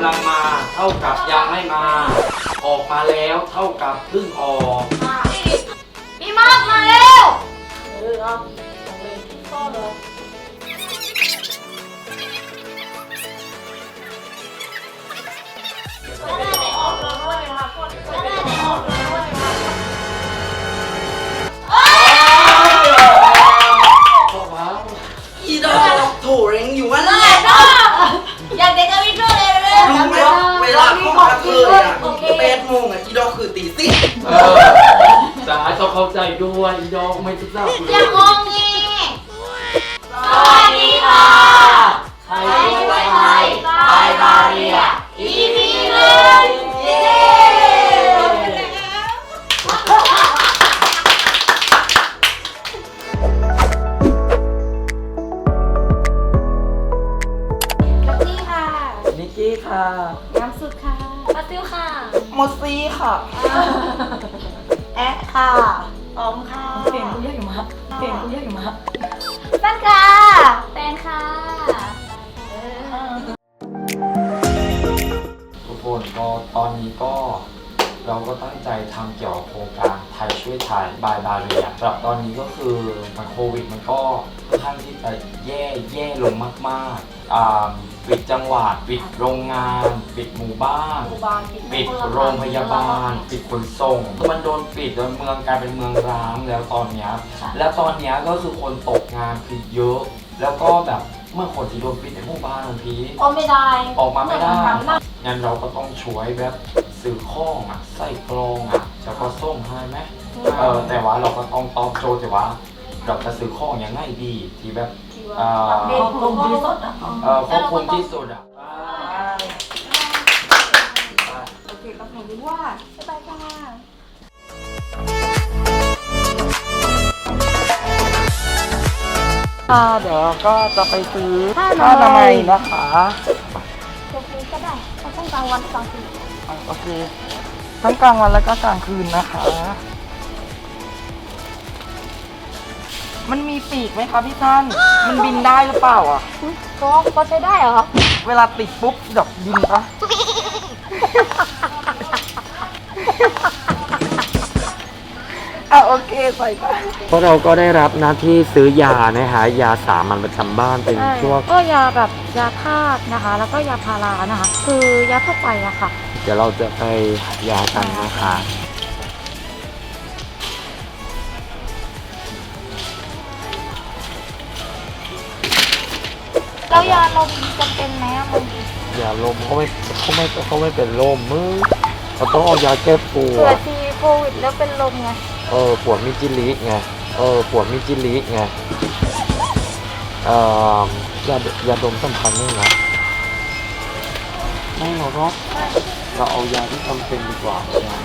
ำลังมา เท่ากับยังไม่มา ออกมาแล้วเท่ากับเพิ่งออกพี่มากมาเร็วเออเอาส่งเลยพ่อเลยาเข้ามาเคยอะแปดโมงอะอีดอกคือตีสิบเออสาต้องเข้าใจด้วยอีดอกไม่ทราบเลอย่ายงงงีสวัสดีค่ะใครไปรู้ไปไหมไปบาเรีย EP หนึ่งเย้ เสียงกูเยอะอยู่มากเสียงกูเยอะอยู่มากสั้นค่ะแฟนค่ะเออทุกคนก็ตอนนี้ก็เราก็ตั้งใจทำเกี่ยวกับโครงการไทยช่วยไทยบายบาเรียสำหรับตอนนี้ก็คือมันโควิดมันก็ค่อนข้างที่จะแย่แย่ลงมากๆอ่าปิดจังหวัดปิดโรงงาน ปิดหมู่บ้านครูบาลปิดโรงพยาบาล ปิดขนส่งมันโดนปิดจนเมืองกลายเป็นเมืองร้างแล้วตอนเนี้ยแล้วตอนเนี้ยก็คือคนตกงานคือเยอะ แล้วก็แบบเมื่อคนที่โดนปิดในหมู่บ้านบางทีออมไม่ได้ออกมาไม่ได้ เหอนหนัง งั้นเราก็ต้องช่วยแบบซื้อข้องอะใส่กรองอะแล้วก็ส่งให้ไหมเออแต่ว่าเราก็ต้องตอบโจทย์แต่ว่าเราจะซื้อข้องยังไงดีที่แบบเอ่อเด็กผมที่สุดอะเอ่อควบคุมที่สุดอะโอเคต้องเห็นรู้ว่าบ๊ายบายค่ะค่ะเดี๋ยวเราก็จะไปซื้อผ้าผ้าออนานามัมัยยนะคะ กลางวันกลางคืนอะโอเคทั้งกลางวันแล้วก็กลางคืนนะคะ มันมีปีกไหมคะพี่ท่าน มันบินได้หรือเปล่าอะ ก็ก็ใช้ได้เหรอเวลาติดปุ๊บดอกบินปะ อะโอเคใส่ไปพวกเราก็ได้รับหน้าที่ซื้อยานะฮะยาสามัญประจำบ้านเป็นพวก ก็ยาแบบยาธาตุนะคะ แล้วก็ยาพารานะคะ คือยาทั่วไปอะค่ะ เดี๋ยวเราจะไปหายากันนะคะแล้วยาลมจำเป็นไหมอะมันยาลมเขาไม่เขาไม่เขาไม่เป็นลมมึงเขาต้องเอายาแก้ปเผื่วอด ทีโควิดแล้วเป็นลมไง เออปวดมิจิลิไงเออปวดมิจิลิไงเอ่อยายาดมสำคัญไหมนะไม่หรอกเนาะเราเอายาที่จำเป็นดีกว่ายา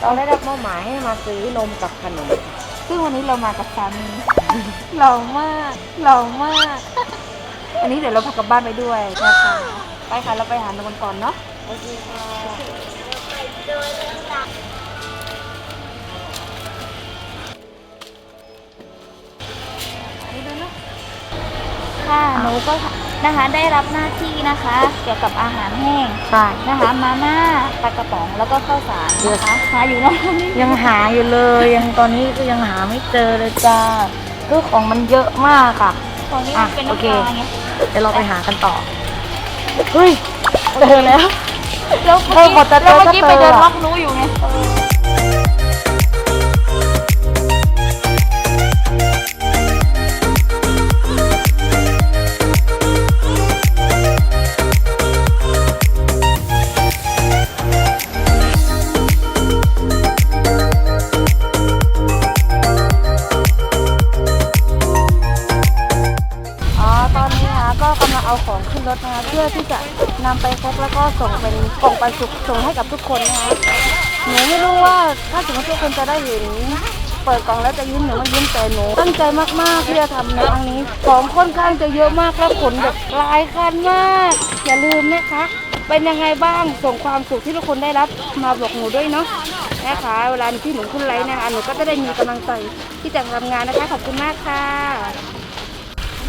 เราได้รับมอบหมายให้มาซื้อนมกับขนม ซึ่งวันนี้เรามากับสามีหล่อมากหล่อมาก อันนี้เดี๋ยวเราพากลับบ้านไปด้วยนะคะ ไปค่ะ เราไปหานมกันก่อนเนาะ โอเคค่ะ ค่ะหนูก็นะคะได้รับหน้าที่นะคะ เกี่ยวกับอาหารแห้งใช่ นะคะ มาม่าปลากระป๋องแล้วก็ข้าวสารนะคะหาอยู่เนาะยังหาอยู่เลยยังตอนนี้ก็ยังหาไม่เจอเลยจ้าคือของมันเยอะมากค่ะ ตอนนี้มันเป็นน้ำปลาไงเดี๋ยวเราไปหากันต่อเฮ้ยเจอแล้ว แล้วเออขอจะเจอแล้วเมื่อกี้ก็ไปเจอ เดินอะล็อกนู้อยู่ไง ป็นกล่องไปสุกส่งให้กับทุกคนนะคะหนูไม่รู้ว่าถ้าสมมติทุกคนจะได้เห็นเปิดกล่องแล้วจะยิ้มหรือไม่ยิ้มแต่หนูตั้งใจมากๆที่จะทำในครั้งนี้ของค่อนข้างจะเยอะมากและขนแบบหลายคันมาก อย่าลืมนะคะเป็นยังไงบ้างส่งความสุขที่ทุกคนได้รับมาบอกหนูด้วยเนาะนะคะเวลาที่หนูขึ้นไลฟ์นะคะหนูก็จะได้มีกำลังใจที่จะทำงานนะคะขอบคุณมากค่ะ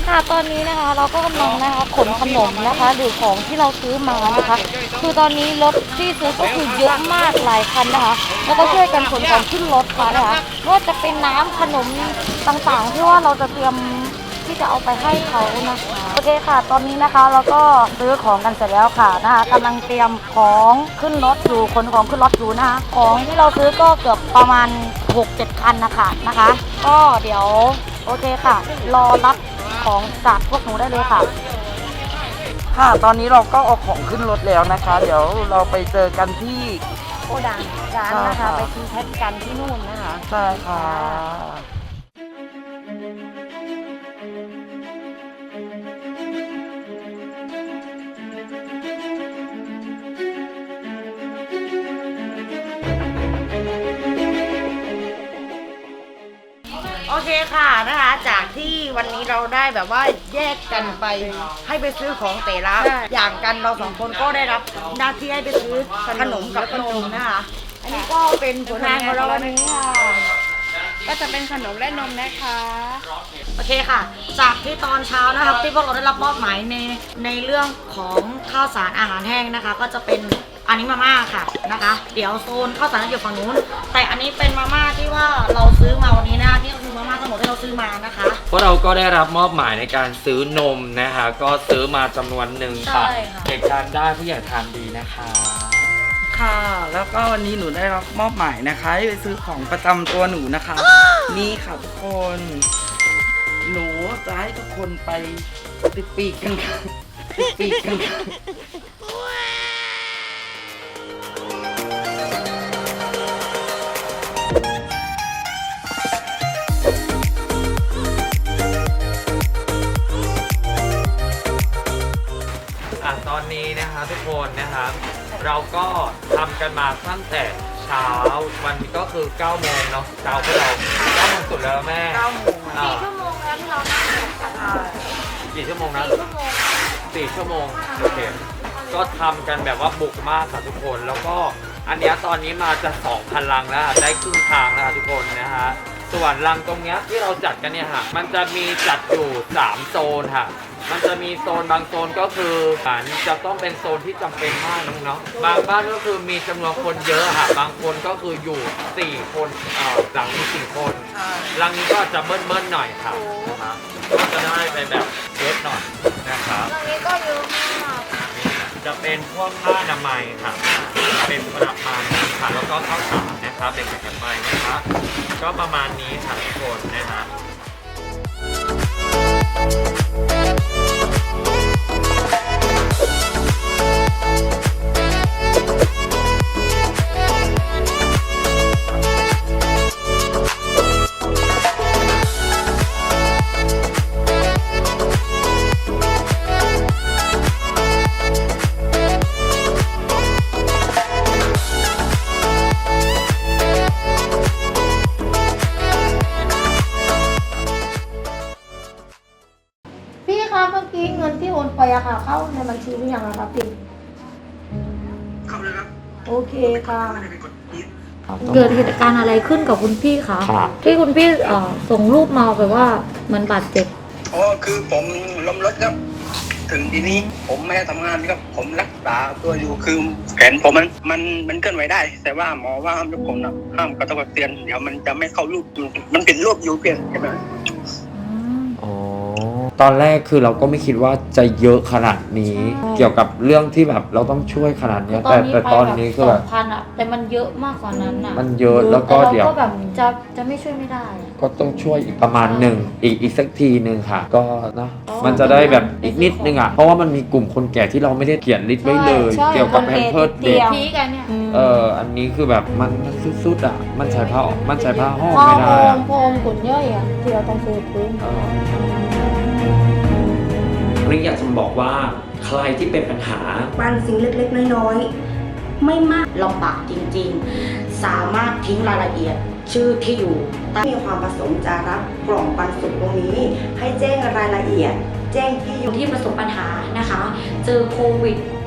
ค่ะตอนนี้นะคะเราก็กำลังนะคะขนขนมนะคะ หรือของที่เราซื้อมานะคะ คือตอนนี้รถที่ซื้อก็คือเยอะมากหลายคันนะคะ แล้วก็ช่วยกันขนของขึ้นรถค่ะนะคะไม่ว่าจะเป็นน้ำขนมต่างๆ ที่ว่าเราจะเตรียมที่จะเอาไปให้เขานะคะโอเคค่ะ ตอนนี้นะคะเราก็ซื้อของกันเสร็จแล้วค่ะนะคะกำลังเตรียมของขึ้นรถอยู่ขนของขึ้นรถอยู่นะคะของที่เราซื้อก็เกือบประมาณ 6-7 คันนะคะนะคะ ก็เดี๋ยวโอเคค่ะ รอรับ ของจากพวกหนูได้เลยค่ะ ค่ะ ตอนนี้เราก็เอาของขึ้นรถแล้วนะคะ เดี๋ยวเราไปเจอกันที่ โกดังร้านนะคะไปซื้อแพ็คกันที่นู่นนะคะ ใช่ค่ะ โอเคค่ะนะคะ จากที่ วันนี้เราได้แบบว่าแยกกันไป ให้ไปซื้อของแต่ละอย่างกันเราสองคนก็ได้รับหน้าที่ให้ไปซื้อขนมกับขนมนะคะ อันนี้ก็เป็นผลงานของเราวันนี้ค่ะก็จะเป็นขนมและนมนะคะ โอเคค่ะ จากที่ตอนเช้านะครับ ที่พวกเราได้รับมอบหมายในในเรื่องของข้าวสารอาหารแห้งนะคะ ก็จะเป็นอันนี้มาม่าค่ะนะคะ เดี๋ยวโซนข้าวสารจะอยู่ฝั่งนู้น แต่อันนี้เป็นมาม่าที่ว่าเราซื้อมาวันนี้นะ คะที่ก็คือมาม่าทั้งหมดที่เราซื้อมานะคะ พวกเราก็ได้รับมอบหมายในการซื้อนมนะคะ ก็ซื้อมาจำนวนหนึ่งค่ะ ใช่ค่ะ เด็กทานได้ผู้ใหญ่ทานดีนะคะ ค่ะ แล้วก็วันนี้หนูได้รับมอบหมายนะคะให้ไปซื้อของประจำตัวหนูนะคะ นี่ค่ะทุกคน หนูจะให้ทุกคนไปติดปีกกันค่ะติดปีกกันค่ะ นี้นะคะทุกคนนะครับ เราก็ทำกันมาตั้งแต่เช้า วันนี้ก็คือ9โมงเนาะเช้าพวกเรา9โมงสุดแล้วแม่9โมงอ่าชั่วโมงแล้วที่เรานั่งอยู่กันกี่ชั่วโมงนะชั่วโมงสี่ชั่วโมงโอเคก็ทำกันแบบว่าบุกมากค่ะทุกคน แล้วก็อันเนี้ยตอนนี้มาจะ2,000ลังแล้วค่ะได้ครึ่งทางแล้วค่ะทุกคนนะฮะส่วนลังตรงเนี้ยที่เราจัดกันเนี่ยค่ะมันจะมีจัดอยู่ 3 โซนค่ะ มันจะมีโซนบางโซนก็คืออ่าจะต้องเป็นโซนที่จำเป็นมากเนาะบางบ้านก็คือมีจำนวนคนเยอะค่ะบางคนก็คืออยู่ 4 คนอ่าหลังมีสี่คนหลังนี้ก็จะเบิ้ลๆหน่อยค่ะนะครับก็จะได้ไปแบบเยอะหน่อยนะครับ ตรงนี้ก็เยอะมากจะเป็นพวกผ้าอนามัยค่ะ เป็นประมาณนี้ค่ะ แล้วก็ข้าวสารนะครับเป็นกระมัยนะครับ ก็ประมาณนี้ค่ะทุกคนนะครั เข้าในบัญชีหรือยังอะคะพี่เข้าเลยครับโอเคค่ะ ไม่ได้เป็นกดนี้เกิดเหตุการณ์อะไรขึ้นกับคุณพี่คะครับ ที่คุณพี่เอ่อส่งรูปมาแบบว่าเหมือนบาดเจ็บอ๋อคือผมล้มรถครับ ถึงทีนี้ผมไม่ได้ทำงานครับ ผมรักษาตัวอยู่คือแขนผมมันมันมันเคลื่อนไหวได้ แต่ว่าหมอว่าห้ามยกผมนะห้ามกระตุกกระเตียนเดี๋ยวมันจะไม่เข้ารูปมันเป็นรูปยูเปลี่ยนใช่ไหมอ๋อ ตอนแรกคือเราก็ไม่คิดว่าจะเยอะขนาดนี้เกี่ยวกับเรื่องที่แบบเราต้องช่วยขนาดเนี้ยแต่แต่ตอนนี้คือสแบอบงพันอะแต่มันเยอะมากกว่านั้นอะมันเยอะแล้วก็ต่ราเดี๋ยวก็แบบจะจะไม่ช่วยไม่ได้อะ ก็ต้องช่วยอีกประมาณหนึ่งอีกอีกสักทีหนึ่งค่ะ ก็นะอ๋อมันจะได้แบบอีกนิดนึงอะเพราะว่ามันมีกลุ่มคนแก่ที่เราไม่ได้เขียนลิสต์ไว้เลย ใช่เกี่ยวกับแพมเพิร์ดเตีเด็กยง พีกันเนี่ยเอออันนี้คือแบบมันมันสุดๆอะ มันใช้ผ้ามันใช้ผ้าห้องพ่อไม่โอได้มอะพ่อโอมขนย่อยอะที่เราต้องซื้อคืนเออ ริอยากจะบอกว่าใครที่เป็นปัญหาปันสิ่งเล็กๆ น้อยๆ ไม่มากลำบากจริงๆ สามารถทิ้งรายละเอียดชื่อที่อยู่มีความประสงค์จะรับกล่องปันสุขตรงนี้ ให้แจ้งรายละเอียด แจ้งที่อยู่ที่ประสบปัญหานะคะ เจอโควิดโด